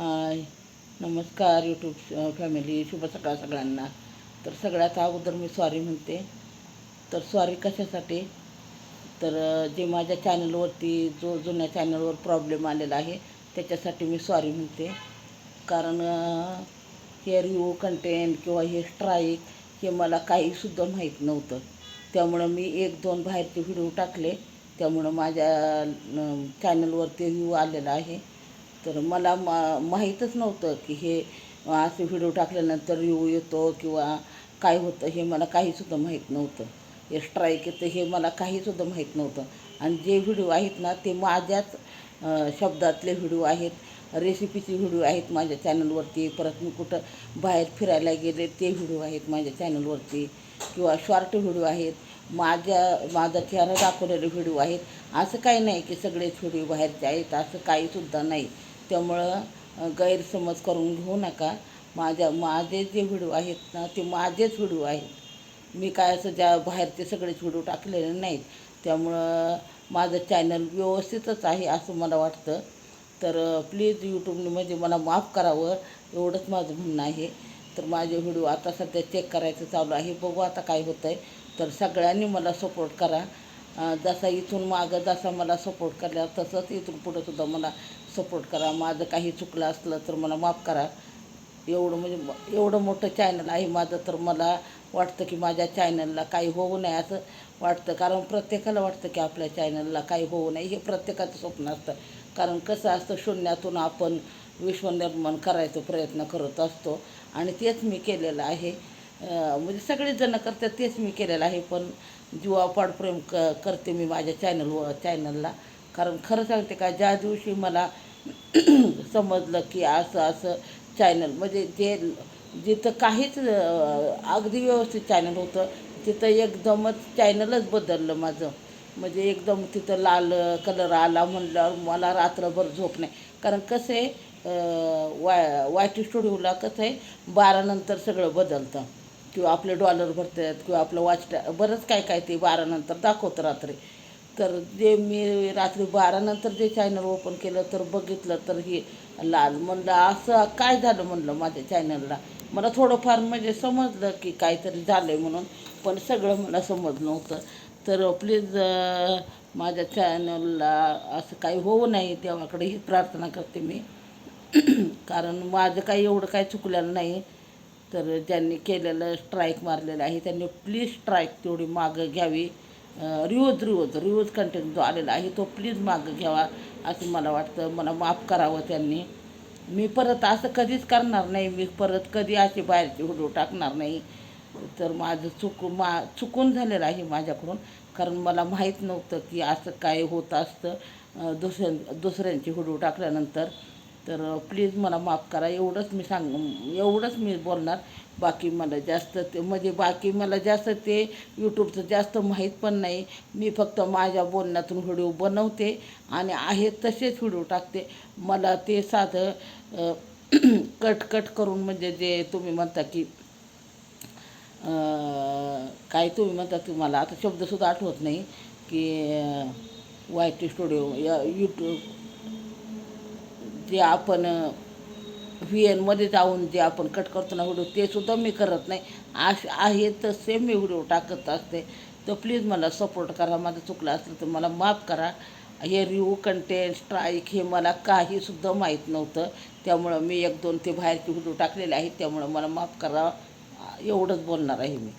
हाय. नमस्कार YouTube family शुभ सकाळ सगळ्यांना. तर सगळ्यात अगोदर मी सॉरी म्हणते. तर सॉरी कशासाठी? तर जे माझ्या चॅनलवरती जो जुन्या चॅनलवर प्रॉब्लेम आलेला आहे त्याच्यासाठी मी सॉरी म्हणते. कारण हेअर हे रिव्ह्यू कंटेंट किंवा हे स्ट्राईक हे मला काहीसुद्धा माहीत नव्हतं. त्यामुळं मी एक दोन बाहेरचे व्हिडिओ टाकले. त्यामुळं माझ्या चॅनलवरती रिव्ह्यू आलेला आहे. तर मला मा माहीतच नव्हतं की हे असे व्हिडिओ टाकल्यानंतर रिव्ह्यू येतो किंवा काय होतं हे मला काहीसुद्धा माहीत नव्हतं. हे स्ट्राईक येतं हे मला काहीसुद्धा माहीत नव्हतं. आणि जे व्हिडिओ आहेत ना ते माझ्याच शब्दातले व्हिडिओ आहेत. रेसिपीचे व्हिडिओ आहेत माझ्या चॅनलवरती. परत मी कुठं बाहेर फिरायला गेले ते व्हिडिओ आहेत माझ्या चॅनलवरती. किंवा शॉर्ट व्हिडिओ आहेत. माझ्या माझा चेहरा दाखवलेले व्हिडिओ आहेत. असं काही नाही की सगळेच व्हिडिओ बाहेरचे आहेत. असं काहीसुद्धा नाही. त्यामुळं गैरसमज करून घेऊ नका. माझ्या माझे जे व्हिडिओ आहेत ना ते माझेच व्हिडिओ आहेत. मी काय असं ज्या बाहेरचे सगळेच व्हिडिओ टाकलेले नाहीत. त्यामुळं माझं चॅनल व्यवस्थितच आहे असं मला वाटतं. तर प्लीज यूट्यूबने म्हणजे मला माफ करावं एवढंच माझं म्हणणं आहे. तर माझे व्हिडिओ आता सध्या चेक करायचं चालू आहे. बघू आता काय होतं आहे तर सगळ्यांनी मला सपोर्ट करा. जसा इथून मागं जसा मला सपोर्ट केला तसंच इथून पुढं सुद्धा मला सपोर्ट करा. माझं काही चुकलं असलं तर मला माफ करा. एवढं म्हणजे एवढं मोठं चॅनल आहे माझं तर मला वाटतं की माझ्या चॅनलला काही होऊ नये असं वाटतं. कारण प्रत्येकाला वाटतं की आपल्या चॅनलला काही होऊ नये. हे प्रत्येकाचं स्वप्न असतं. कारण कसं असतं शून्यातून आपण विश्व निर्माण करायचा प्रयत्न करत असतो. आणि तेच मी केलेलं आहे. म्हणजे सगळेच करतात तेच मी केलेलं आहे. पण जीवापाड प्रेम क करते मी माझ्या चॅनलवर चॅनलला कारण खरं सांगते का ज्या दिवशी मला समजलं की असं असं चॅनल म्हणजे जे जिथं काहीच अगदी व्यवस्थित चॅनल होतं तिथं एकदमच चॅनलच बदललं माझं. म्हणजे एकदम तिथं लाल कलर आला म्हणल्यावर मला रात्रभर झोप नाही. कारण कसं आहे वाय वाय टी स्टुडिओला कसं आहे बारानंतर सगळं बदलतं. किंवा आपले डॉलर भरतात किंवा आपलं वॉच बरंच काय काय ते बारानंतर दाखवतं रात्री. तर जे मी रात्री बारानंतर जे चॅनल ओपन केलं तर बघितलं तर हे लाल म्हणलं असं काय झालं म्हणलं माझ्या चॅनलला मला थोडंफार म्हणजे समजलं की काहीतरी झालं आहे म्हणून पण सगळं मला समजलं नव्हतं. तर प्लीज माझ्या चॅनलला असं काही होऊ नाही देवाकडे ही प्रार्थना करते मी. कारण माझं काही एवढं काही चुकलेलं नाही. तर ज्यांनी केलेलं स्ट्राईक मारलेलं आहे. त्यांनी प्लीज स्ट्राईक तेवढी मागं घ्यावी. रिवज रिवज रिवज कंटेंट जो आलेला आहे तो प्लीज मागं घ्यावा असं मला वाटतं. मला माफ करावं त्यांनी. मी परत असं कधीच करणार नाही. मी परत कधी असे बाहेरचे व्हिडिओ टाकणार नाही. तर माझं चुक मा चुकून झालेलं आहे माझ्याकडून. कारण मला माहीत नव्हतं की असं काय होत असतं. दुसऱ्यां दुसऱ्या दुसऱ्यांचे व्हिडिओ टाकल्यानंतर. तर प्लीज मला माफ करा एवढंच मी सांग एवढंच मी बोलणार. बाकी मला जास्त ते म्हणजे बाकी मला जास्त ते यूट्यूबचं जास्त माहीत पण नाही. मी फक्त माझ्या बोलण्यातून व्हिडिओ बनवते आणि आहेत तसेच व्हिडिओ टाकते. मला ते साधं कट कट करून म्हणजे जे तुम्ही म्हणता की काय तुम्ही म्हणता तुम्हाला आता शब्दसुद्धा आठवत नाही की वाय टी स्टुडिओ या यूट्यूब ते आपण व्ही एनमध्ये जाऊन जे आपण कट करतो ना व्हिडिओ ते सुद्धा मी करत नाही. आश आहे तसे मी व्हिडिओ टाकत असते. तर प्लीज मला सपोर्ट करा. माझं चुकलं असलं तर मला माफ करा. हे रिव्ह्यू कंटेंट स्ट्राईक हे मला काहीसुद्धा माहीत नव्हतं. त्यामुळं मी एक दोन ते बाहेरचे व्हिडिओ टाकलेले आहेत. त्यामुळं मला माफ करा. एवढंच बोलणार आहे मी.